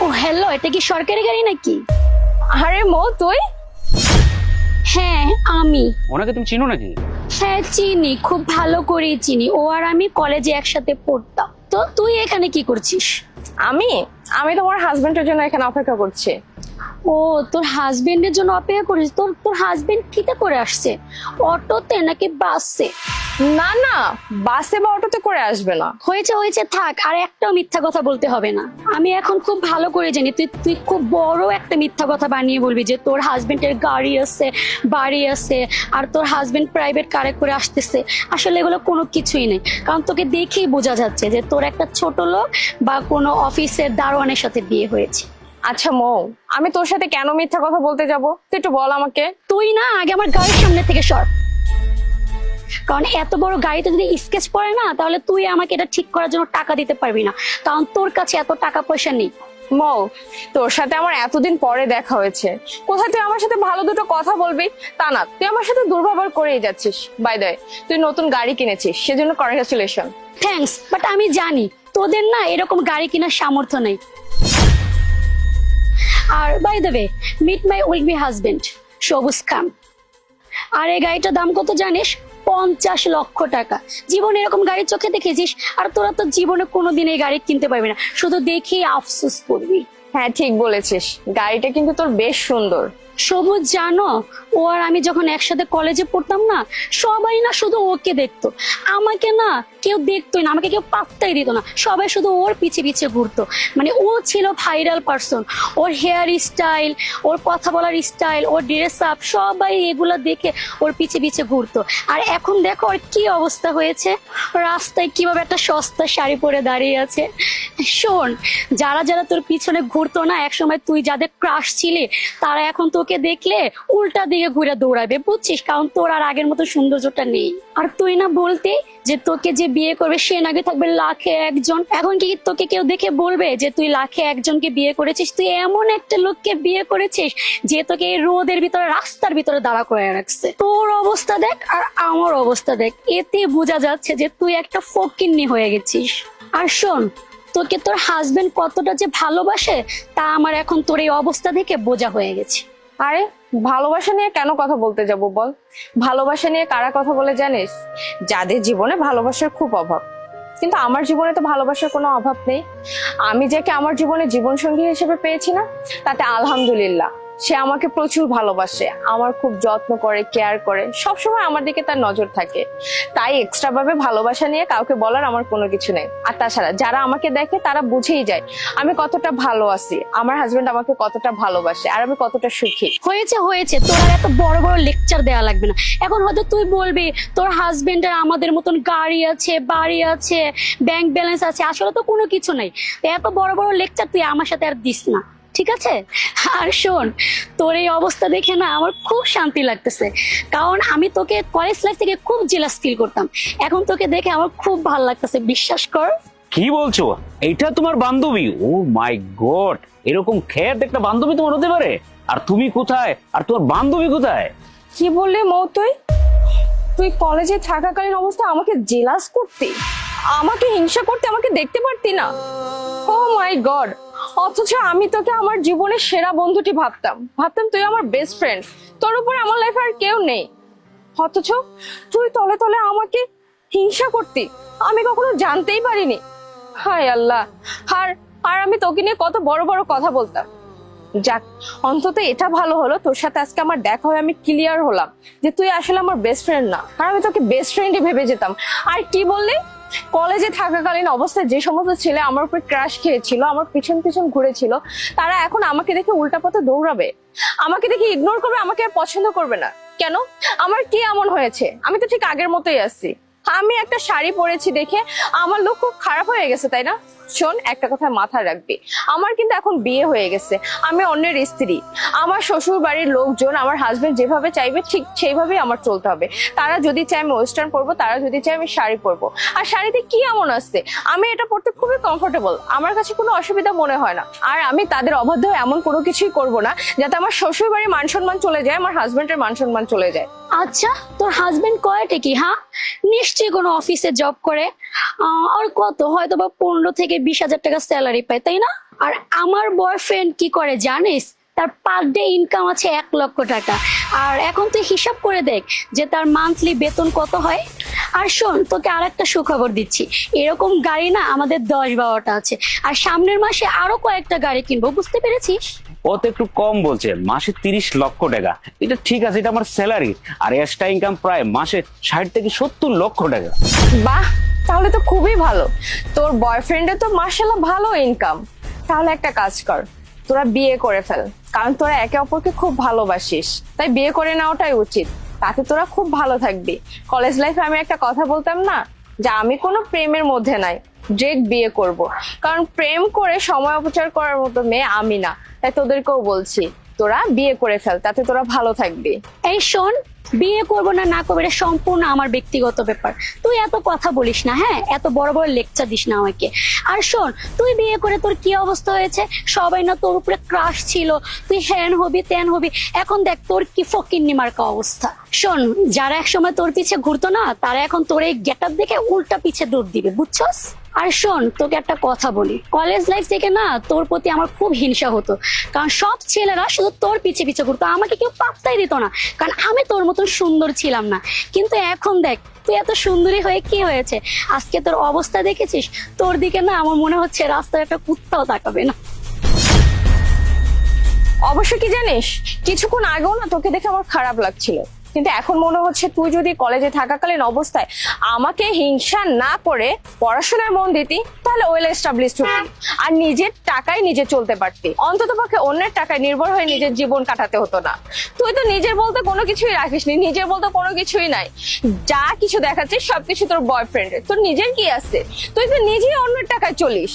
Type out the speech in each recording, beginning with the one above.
ও hello এটা কি সরকারি গাড়ি নাকি? আরে মো তুই? হ্যাঁ আমি। ওনাকে তুমি চিনো নাকি? হ্যাঁ চিনি খুব ভালো করেই চিনি। ও আর আমি কলেজে একসাথে পড়তাম। তো তুই এখানে কি করছিস? আমি? আমি তোমার হাজবেন্ডের জন্য এখানে অপেক্ষা করছি। ও তোর হাজবেন্ডের জন্য অপেক্ষা করিস? তোর তোর হাজবেন্ড কিতে করে আসছে? অটোতে নাকি বাসে? না না বাসে বা অটোতে করে আসবে না। হয়েছে হয়েছে থাক আর একটাও মিথ্যা কথা বলতে হবে না। আমি এখন খুব ভালো করে জানি তুই তুই খুব বড় একটা মিথ্যা কথা বানিয়ে বলবি যে তোর হাজবেন্ডের গাড়ি আছে বাড়ি আছে আর তোর হাজবেন্ড প্রাইভেট কারে করে আসতেছে। আসলে এগুলো কোনো কিছুই নেই। কারণ তোকে দেখেই বোঝা যাচ্ছে যে তোর একটা ছোট লোক বা কোনো অফিসের দারোয়ানের সাথে বিয়ে হয়েছে। আচ্ছা মৌ আমি তোর সাথে কেন মিথ্যা কথা বলতে যাব? তুই একটু বল আমাকে। তুই না আগে আমার গাড়ির সামনে থেকে সর। কারণ এত বড় গাড়িতে যদি স্কেচ পড়ে না তাহলে তুই আমাকে এটা ঠিক করার জন্য টাকা দিতে পারবি না। কারণ তোর কাছে এত টাকা পয়সা নেই। মৌ তোর সাথে আমার এতদিন পরে দেখা হয়েছে। কোথায় তুই আমার সাথে ভালো দুটো কথা বলবি? তা না তুই আমার সাথে দুর্ব্যবহার করেই যাচ্ছিস। বাই দ্য তুই নতুন গাড়ি কিনেছিস সেজন্য কনগ্রাচুলেশন থ্যাঙ্কস বাট আমি জানি তোদের না এরকম গাড়ি কেনার সামর্থ্য নেই। আর by the way meet my will be husband Sabuj Khan আর এই গাড়িটার দাম কত জানিস? পঞ্চাশ লক্ষ টাকা। জীবনে এরকম গাড়ি চোখে দেখেছিস? আর তোরা তো জীবনে কোনোদিন এই গাড়ি কিনতে পারবি না। শুধু দেখে আফসোস করবি। হ্যাঁ ঠিক বলেছিস। গাড়িটা কিন্তু তোর বেশ সুন্দর। সবুজ জানো ও আর আমি যখন একসাথে কলেজে পড়তাম না সবাই না শুধু ওকে দেখতো। আমাকে না কেউ দেখতোই না, আমাকে কেউ পাত্তাই দিত না। সবাই শুধু ওর পিছে পিছে ঘুরতো। মানে ও ছিল ভাইরাল পার্সন ওর হেয়ার স্টাইল ওর কথা বলার স্টাইল ওর ড্রেস আপ সবাই এগুলো দেখে ওর পিছে পিছে ঘুরতো। আর এখন দেখো ওর কি অবস্থা হয়েছে। রাস্তায় কীভাবে একটা সস্তা শাড়ি পরে দাঁড়িয়ে আছে। শোন, যারা যারা তোর পিছনে ঘুরতো না, একসময় তুই যাদের ক্রাশ ছিলি, তারা এখন তোকে দেখলে উল্টা দিকে ঘুরে দৌড়াবে, বুঝছিস? কারণ তোর আর আগের মতো সৌন্দর্যটা নেই। আর তুই না বলতে যে তোকে যে বিয়ে করবে, সে নাকি থাকবে লাখে একজন। এখন কি তোকে কেউ দেখে বলবে যে তুই লাখে একজনকে বিয়ে করেছিস? তুই এমন একটা লোককে বিয়ে করেছিস যে তোকে এই রোদের ভিতরে, রাস্তার ভিতরে দাঁড়া করে রাখছে। তোর অবস্থা দেখ আর আমার অবস্থা দেখ। এতে বোঝা যাচ্ছে যে তুই একটা ফকিন্নি হয়ে গেছিস। আর শোন, তোকে তোর হাজবেন্ড কতটা যে ভালোবাসে তা আমার এখন তোর এই অবস্থা দেখে বোঝা হয়ে গেছে। আরে ভালোবাসা নিয়ে কেন কথা বলতে যাব বল? ভালোবাসা নিয়ে কারা কথা বলে জানিস? যাদের জীবনে ভালোবাসার খুব অভাব। কিন্তু আমার জীবনে তো ভালোবাসার কোনো অভাব নেই। আমি যাকে আমার জীবনে জীবনসঙ্গী হিসেবে পেয়েছি না? তাতে আলহামদুলিল্লাহ। সে আমাকে প্রচুর ভালোবাসে, আমার খুব যত্ন করে কেয়ার করে। সবসময় আমার দিকে তার নজর থাকে। তাই এক্সট্রা ভাবে ভালোবাসা নিয়ে কাউকে বলার আমার কোনো কিছু নেই। আর তাছাড়া যারা আমাকে দেখে তারা বুঝেই যায়, আমি কতটা ভালো আছি, আমার হাজবেন্ড আমাকে কতটা ভালোবাসে, আর আমি কতটা সুখী। হয়েছে হয়েছে, তোর আর এত বড় বড় লেকচার দেওয়া লাগবে না। এখন হয়তো তুই বলবি, তোর হাজবেন্ড হাজবেন্ডের আমাদের মতন গাড়ি আছে, বাড়ি আছে ব্যাংক ব্যালেন্স আছে, আসলে তো কোনো কিছু নাই। এত বড় বড় লেকচার তুই আমার সাথে আর দিস না। ঠিক আছে? আর শোন তোর এই অবস্থা দেখে না আমার খুব শান্তি লাগতেছে। কারণ আমি তোকে কলেজ লাইফ থেকে খুব জেলাস ফিল করতাম। এখন তোকে দেখে আমার খুব ভালো লাগতেছে বিশ্বাস কর। কি বলছো? এটা তোমার বান্ধবী? Oh my god! এরকম খ্যাত একটা বান্ধবী তোমার হতে পারে? আর তুমি কোথায়? আর তোমার বান্ধবী কোথায়? কি বললি মৌ তুই? তুই কলেজে থাকাকালীন অবস্থা আমাকে জেলাস করতি? আমাকে হিংসা করতে? আমাকে দেখতে পারতি না? ও মাই গড অথচ আমি তোকে আমার জীবনের সেরা বন্ধুটি ভাবতাম। ভাবতাম তুই আমার বেস্ট ফ্রেন্ড তোর উপরে আমার লাইফে আর কেউ নেই। অথচ তুই তলে তলে আমাকে হিংসা করতি। আমি কখনো জানতেই পারিনি। হায় আল্লাহ। আর আর আমি তোকে নিয়ে কত বড় বড় কথা বলতাম। যাক, অন্তত এটা ভালো হলো তোর সাথে আজকে আমার দেখা হয়ে আমি ক্লিয়ার হলাম যে তুই আসলে আমার বেস্ট ফ্রেন্ড না। আর আমি তোকে বেস্ট ফ্রেন্ডই ভেবে যেতাম। আর কি বললি? কলেজে থাকাকালীন অবস্থায় যে সমস্ত ছেলে আমার উপর ক্রাশ খেয়েছিল, আমার পিছন পিছন ঘুরেছিল, তারা এখন আমাকে দেখে উল্টা পথে দৌড়াবে। আমাকে দেখে ইগনোর করবে, আমাকে আর পছন্দ করবে না। কেন? আমার কি এমন হয়েছে? আমি তো ঠিক আগের মতোই আছি। আমি একটা শাড়ি পরেছি দেখে আমার লোক খুব খারাপ হয়ে গেছে, তাই না? শোন একটা কথা মাথায় রাখবি। আমার কিন্তু এখন বিয়ে হয়ে গেছে। আমি অন্যের স্ত্রী। আমার শ্বশুর বাড়ির লোকজন, আমার হাজবেন্ড যেভাবে চাইবে, ঠিক সেইভাবেই আমার চলতে হবে। তারা যদি চায় আমি ওয়েস্টার্ন পরবো, তারা যদি চায় আমি শাড়ি পরবো। আর শাড়িতে কি এমন আসছে আমি এটা পরতে খুবই কমফোর্টেবল আমার কাছে কোনো অসুবিধা মনে হয় না। আর আমি তাদের অবাধ্য এমন কোনো কিছুই করব না, যাতে আমার শ্বশুর বাড়ির মান সম্মান চলে যায়, আমার হাজবেন্ডের মান সম্মান চলে যায়। আচ্ছা তোর হাজবেন্ড কয়টা কি হ্যাঁ নিশ্চয়ই কোনো অফিসে জব করে। আর কত? হয়তো বা পনেরো থেকে বিশ হাজার টাকা স্যালারি পায়, তাই না? আর আমার বয়ফ্রেন্ড কি করে জানিস? তার পার ডে ইনকাম আছে এক লক্ষ টাকা। আর এখন তুই হিসাব করে দেখ যে তার মান্থলি বেতন কত হয়। আর শোন, তোকে আর একটা সুখবর দিচ্ছি। এরকম গাড়ি না আমাদের দশ বারোটা আছে। আর সামনের মাসে আরও কয়েকটা গাড়ি কিনবো, বুঝতে পেরেছিস? ও তো একটু কম বলছে। মাসে তিরিশ লক্ষ টাকা। এটা ঠিক আছে, এটা আমার স্যালারি আর এক্সট্রা ইনকাম প্রায় মাসে ষাট থেকে সত্তর লক্ষ টাকা। বাহ, তাহলে তো খুবই ভালো। তোর বয়ফ্রেন্ডের তো মার্শাল্লাহ ভালো ইনকাম তাহলে একটা কাজ কর, তোরা বিয়ে করে ফেল। কারণ তোরা একে অপরকে খুব ভালোবাসিস। তাই বিয়ে করে নেওয়াটাই উচিত। তাতে তোরা খুব ভালো থাকবি। কলেজ লাইফে আমি একটা কথা বলতাম না? যে আমি কোনো প্রেমের মধ্যে নাই। ডিরেক্ট বিয়ে করব। কারণ প্রেম করে সময় অপচার করার মতো মেয়ে আমি না। তাই তোদেরকেও বলছি, তোরা বিয়ে করে ফেল, তাতে তোরা ভালো থাকবি। এই শোন, বিয়ে করব না না করব, এটা সম্পূর্ণ আমার ব্যক্তিগত ব্যাপার। তুই এত কথা বলিস না হ্যাঁ? এত বড় বড় লেকচার দিস না আমাকে। আর শোন, তুই বিয়ে করে তোর কি অবস্থা হয়েছে? সবাই না তোর উপরে ক্রাশ ছিল। তুই হ্যান হবি, ত্যান হবি। এখন দেখ তোর কি ফকিন্নি মার্কা অবস্থা। শোন, যারা একসময় তোর পিছে ঘুরতো না, তারা এখন তোর এই গেট দেখে উল্টা পিছে দৌড় দিবে, বুঝছস? আর শোন, তোকে একটা কথা বলি। কলেজ লাইফ থেকে না তোর প্রতি আমার খুব হিংসা হতো। কারণ সব ছেলেরা শুধু তোর পিছে পিছে ঘুরতো, আমাকে কেউ পাত্তাই দিত না। কারণ আমি তোর মতন সুন্দর ছিলাম না। কিন্তু এখন দেখ, তুই এত সুন্দরী হয়ে কি হয়েছে? আজকে তোর অবস্থা দেখেছিস? তোর দিকে না আমার মনে হচ্ছে রাস্তায় একটা কুত্তাও তাকাবে না। অবশ্য কি জানিস, কিছুক্ষণ আগেও না তোকে দেখে আমার খারাপ লাগছিল। কিন্তু এখন মনে হচ্ছে তুই যদি কলেজে থাকাকালীন অবস্থায় আমাকে হিংসা না করে পড়াশোনায় মন দিতি, তাহলে ওয়েল এস্টাবলিশড হতি। আর নিজের টাকায় নিজে চলতে পারতি। অন্তত পক্ষে অন্যের টাকায় নির্ভর হয়ে নিজের জীবন কাটাতে হতো না। তুই তো নিজের বলতে কোনো কিছুই রাখিসনি নিজের বলতে কোনো কিছুই নাই। যা কিছু দেখাচ্ছিস সবকিছু তোর বয়ফ্রেন্ডের তোর নিজের কি আছে? তুই তো নিজেই অন্যের টাকায় চলিস।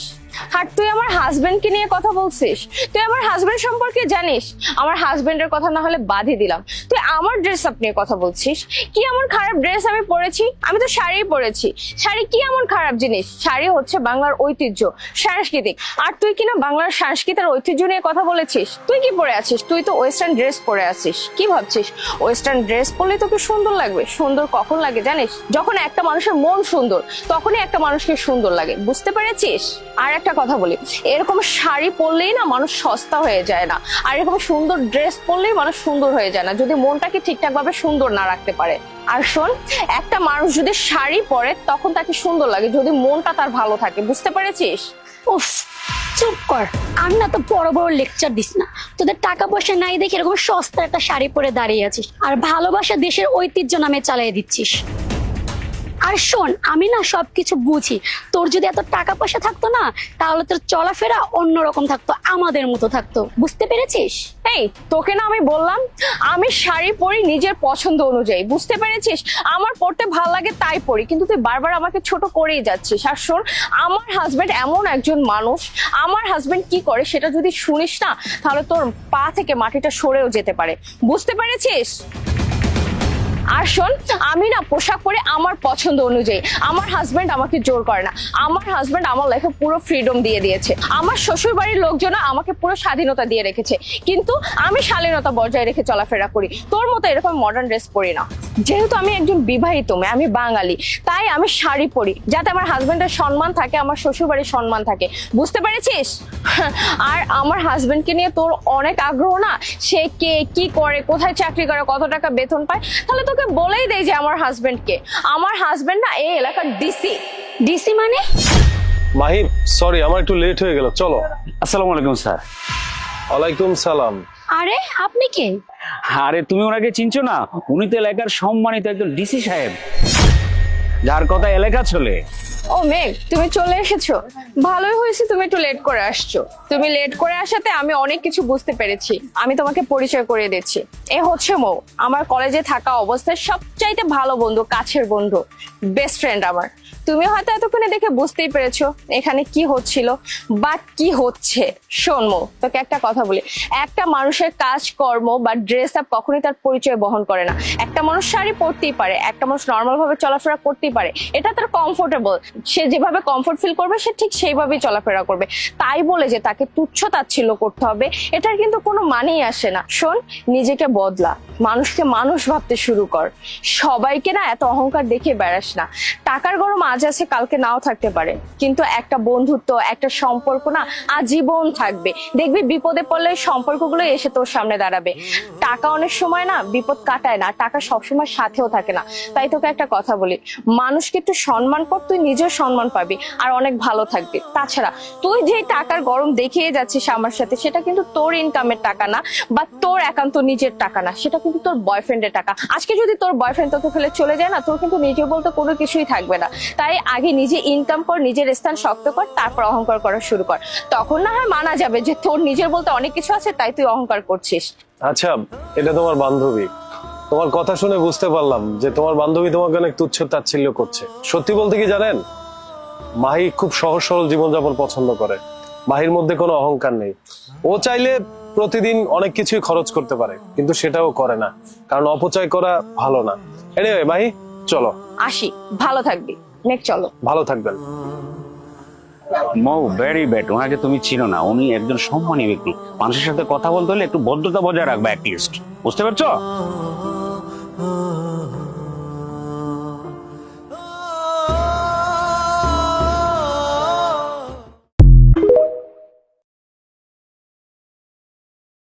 আর তুই আমার হাজবেন্ডকে নিয়ে কথা বলছিস? তুই আমার হাজবেন্ড সম্পর্কে জানিস? আমার হাজবেন্ডের কথা না হলে বাদই দিলাম। তুই আমার ড্রেস আপ নিয়ে কথা বলছিস? কি এমন খারাপ ড্রেস আমি পরেছি? আমি তো শাড়ি পরেছি। শাড়ি কি এমন খারাপ জিনিস? শাড়ি হচ্ছে বাংলার ঐতিহ্য, সাংস্কৃতিক। আর তুই কিনা বাংলার সাংস্কৃতিক ঐতিহ্য নিয়ে কথা বলেছিস? তুই কি পরে আছিস? তুই তো ওয়েস্টার্ন ড্রেস পরে আছিস। কি ভাবছিস? ওয়েস্টার্ন ড্রেস পরলে তোকে সুন্দর লাগবে। সুন্দর কখন লাগে জানিস? যখন একটা মানুষের মন সুন্দর, তখনই একটা মানুষকে সুন্দর লাগে। বুঝতে পেরেছিস? আর একটা কথা বলি, এরকম শাড়ি পরলেই না মানুষ সস্তা হয়ে যায় না। আর এরকম সুন্দর ড্রেস পরলেই মানুষ সুন্দর হয়ে যায় না। যদি মনটাকে ঠিকঠাক সুন্দর না রাখতে পারে? আর শোন, একটা মানুষ যদি শাড়ি পরে, তখন তাকে সুন্দর লাগে, যদি মনটা তার ভালো থাকে, বুঝতে পেরেছিস? উফ, চুপ কর। আর না তো বড় বড় লেকচার দিস না। তোদের টাকা পয়সা নাই দেখে এরকম সস্তা একটা শাড়ি পরে দাঁড়িয়ে আছিস। আর ভালোবাসা দেশের ঐতিহ্য নামে চালিয়ে দিচ্ছিস। আর শোন, আমি না সবকিছু বুঝি। তোর যদি এত টাকা পয়সা থাকতো না, তাহলে তোর চলাফেরা অন্যরকম থাকতো, আমাদের মতো থাকতো। বুঝতে পেরেছিস? এই, তোকে না আমি বললাম, আমি শাড়ি পরি নিজের পছন্দ অনুযায়ী। বুঝতে পেরেছিস? আমার পরতে ভালো লাগে তাই পরি, কিন্তু তুই বারবার আমাকে ছোট করেই যাচ্ছিস। আর শোন, আমার হাজবেন্ড এমন একজন মানুষ, আমার হাজবেন্ড কি করে সেটা যদি শুনিস না, তাহলে তোর পা থেকে মাটিটা সরেও যেতে পারে। বুঝতে পেরেছিস? আর শোন, আমি না পোশাক পরে আমার পছন্দ অনুযায়ী, আমার হাজবেন্ড আমাকে জোর করে না। আমার হাজবেন্ড আমার লাইফে পুরো ফ্রিডম দিয়ে দিয়েছে। আমার শ্বশুর বাড়ির লোকজন আমাকে পুরো স্বাধীনতা দিয়ে রেখেছে। কিন্তু আমি শালীনতা বজায় রেখে চলাফেরা করি। তোর মতো এরকম মডার্ন ড্রেস পরি না। যেহেতু আমি একজন বিবাহিত মেয়ে, আমি বাঙালি, তাই আমি শাড়ি পরি। যাতে আমার হাজবেন্ডের সম্মান থাকে, আমার শ্বশুর বাড়ির সম্মান থাকে। বুঝতে পেরেছিস? আর আমার হাজবেন্ডকে নিয়ে তোর অনেক আগ্রহ না? সে কে, কি করে, কোথায় চাকরি করে, কত টাকা বেতন পায়? তাহলে তোকে বলেই দেয় যে আমার হাজবেন্ডকে আমার হাজবেন্ড না এই এলাকার ডিসি ডিসি মানে? মাহিম সরি আমার একটু লেট হয়ে গেল চলো। আসসালামু আলাইকুম স্যার। ওয়ালাইকুম সালাম। আরে আপনি কে? আরে তুমি ওনাকে চিনছো না? উনি তো এলাকার সম্মানিত একজন ডিসি সাহেব। যার কথা এলাকা চলে। ও মেঘ, তুমি চলে এসেছ? ভালোই হয়েছে তুমি একটু লেট করে আসছো। তুমি লেট করে আসাতে আমি অনেক কিছু বুঝতে পেরেছি। আমি তোমাকে পরিচয় করিয়ে দিচ্ছি। এ হচ্ছে মৌ, আমার কলেজে থাকা অবস্থায় সবচাইতে ভালো বন্ধু, কাছের বন্ধু বেস্ট ফ্রেন্ড আমার। তুমি হয়তো এতক্ষণে দেখে বুঝতেই পেরেছ এখানে কি হচ্ছিল বা কি হচ্ছে। শোন মৌ, তোকে একটা কথা বলি। একটা মানুষের কাজ কর্ম বা ড্রেস আপ কখনোই তার পরিচয় বহন করে না। একটা মানুষ শাড়ি পরতেই পারে, একটা মানুষ নর্মাল ভাবে চলাফেরা করতেই পারে। এটা তার কমফোর্টেবল সে যেভাবে কমফোর্ট ফিল করবে, সে ঠিক সেইভাবেই চলাফেরা করবে। তাই বলে যে তাকে তুচ্ছ তাচ্ছিল্য করতে হবে, এটার কিন্তু কোনো মানেই আসে না। শোন, নিজেকে বদলা। মানুষকে মানুষ ভাবতে শুরু কর। সবাইকে না এত অহংকার দেখে বেড়াস না। টাকার গরম আজ আছে, কালকে নাও থাকতে পারে। কিন্তু একটা বন্ধুত্ব, একটা সম্পর্ক না আজীবন থাকবে। দেখবি বিপদে পড়লে সম্পর্কগুলো এসে তোর সামনে দাঁড়াবে। টাকা অনেক সময় না বিপদ কাটায় না, টাকা সবসময় সাথেও থাকে না। তাই তোকে একটা কথা বলি, মানুষকে একটু সম্মান কর, তুই নিজের সম্মান পাবি আর অনেক ভালো থাকবি। তাছাড়া তুই যে টাকার গরম দেখিয়ে যাচ্ছিস আমার সাথে, সেটা কিন্তু তোর ইনকামের টাকা না বা তোর একান্ত নিজের টাকা না, সেটা কিন্তু তোর বয়ফ্রেন্ডের টাকা। আজকে যদি তোর বয়ফ্রেন্ড তোকে ফেলে চলে যায় না, তোর কিন্তু নিজে বলতে কোনো কিছুই থাকবে না। তাই আগে নিজে ইনকাম কর, নিজের স্থান শক্ত কর, তারপর অহংকার করা শুরু কর। তখন না হয় মানা যাবে যে তোর নিজের বলতে অনেক কিছু আছে, তাই তুই অহংকার করছিস। আচ্ছা এটা তোমার বান্ধবী। তোমার কথা শুনে বুঝতে পারলাম যে তোমার বান্ধবী তোমাকে অনেক তুচ্ছ তাচ্ছিল্য করছে। সত্যি বলতে কি জানেন? মাহি খুব সহজ সরল জীবনযাপন পছন্দ করে। মাহির মধ্যে কোনো অহংকার নেই। ও চাইলে প্রতিদিন অনেক কিছুই খরচ করতে পারে, কিন্তু সেটাও করে না। কারণ অপচয় করা ভালো না। এনিওয়ে মাহি? চলো। আসি ভালো থাকবি। নেক চলো। ভালো থাকবেন। মৌ ভেরি ব্যাড ওনাকে তুমি চিনো না। উনি একজন সম্মানী ব্যক্তি। মানুষের সাথে কথা বলতে হলে একটু ভদ্রতা বজায় রাখবে অ্যাটলিস্ট বুঝতে পারছ?